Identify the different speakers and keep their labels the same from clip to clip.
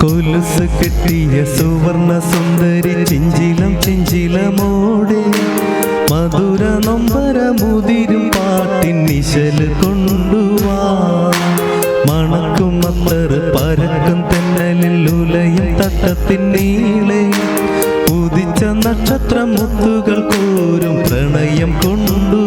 Speaker 1: കൊലുസ് കെട്ടിയ സുവർണ സുന്ദരി ചിഞ്ചിലം ചിഞ്ചിലമോടെ മധുര നൊമ്പര മുതിരും പാട്ടിൻ നിശൽ കൊണ്ടുവാ. മണക്കും അത്തറ് പരക്കും തെന്നലിൽ ഉലയും തട്ടത്തിൻ നീളെ ഉദിച്ച നക്ഷത്രം മുത്തുകൾ കോരും പ്രണയം കൊണ്ടുവാ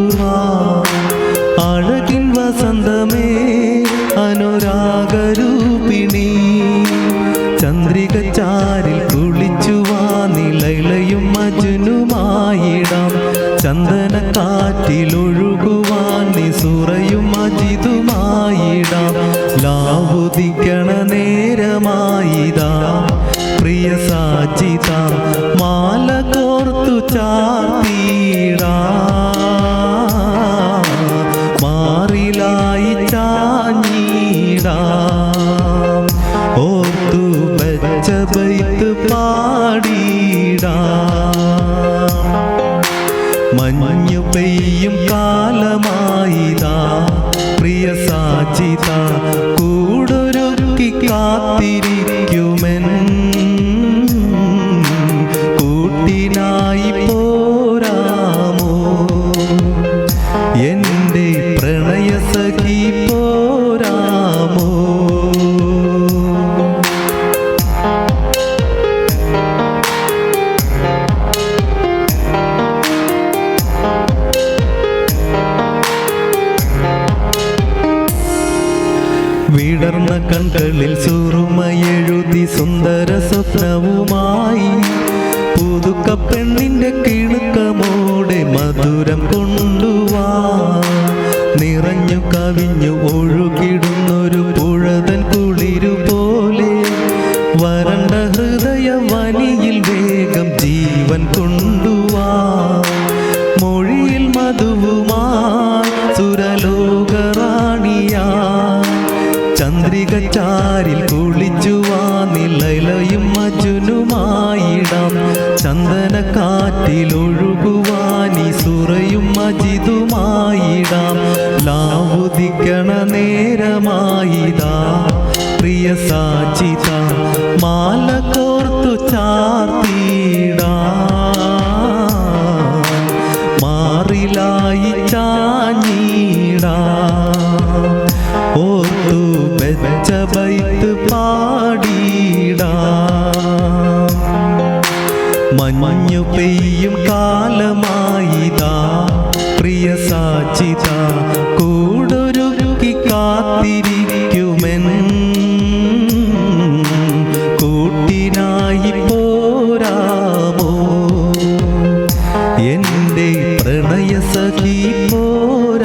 Speaker 1: ചാരിൽ കുളിച്ചുവാ നിലയിലയും മജുനുമായിടാം. ചന്ദന കാറ്റിലൊഴുകുവാൻ നിസുറയും അജിതുമായിടാം ലാവുദിക്കണ നേരമായിതാ. പ്രിയ സാജിത മാല കോർത്തു ചാർത്തിടാ വെച്ച പാടിടാ. മഞ്ഞു പെയ്യും കാലമായിതാ. പ്രിയ സാചിത കൂടൊരുക്കി കാത്തിരിക്കുമെൻ. കൂട്ടിനായി പോരാമോ വിടർന്ന കൺകളിൽ സുറുമയെഴുതി സുന്ദര സ്വപ്നവുമായി. പുതുക്ക പെണ്ണിന്റെ കിണുക്കമോടെ മധുരം കൊണ്ടുവാ. നിറഞ്ഞു കവിഞ്ഞു ഒഴുകിടുന്നൊരു പുഴതൻ കുളിരു പോലെ. വരണ്ട ഹൃദയ വനിയിൽ വേഗം ജീവൻ കൊണ്ടുവാ. മജുനുമായിടാം ചന്ദന കാറ്റിലൊഴുകുവാനി സുറയും അജിതുമായിടാം ലാവുദിക്കണ നേരമായിതാ. പ്രിയ സാചിത മാല കോർത്തു ചാർത്തിടാ ഓർത്തു വെച്ച മഞ്ഞു പെയ്യും കാലമായിതാ. പ്രിയ സാചിത കൂടൊരുക്കി കാത്തിരിക്കുമെൻ. കൂട്ടിനായി പോരാമോ? എന്റെ പ്രണയ സഖി പോരാമോ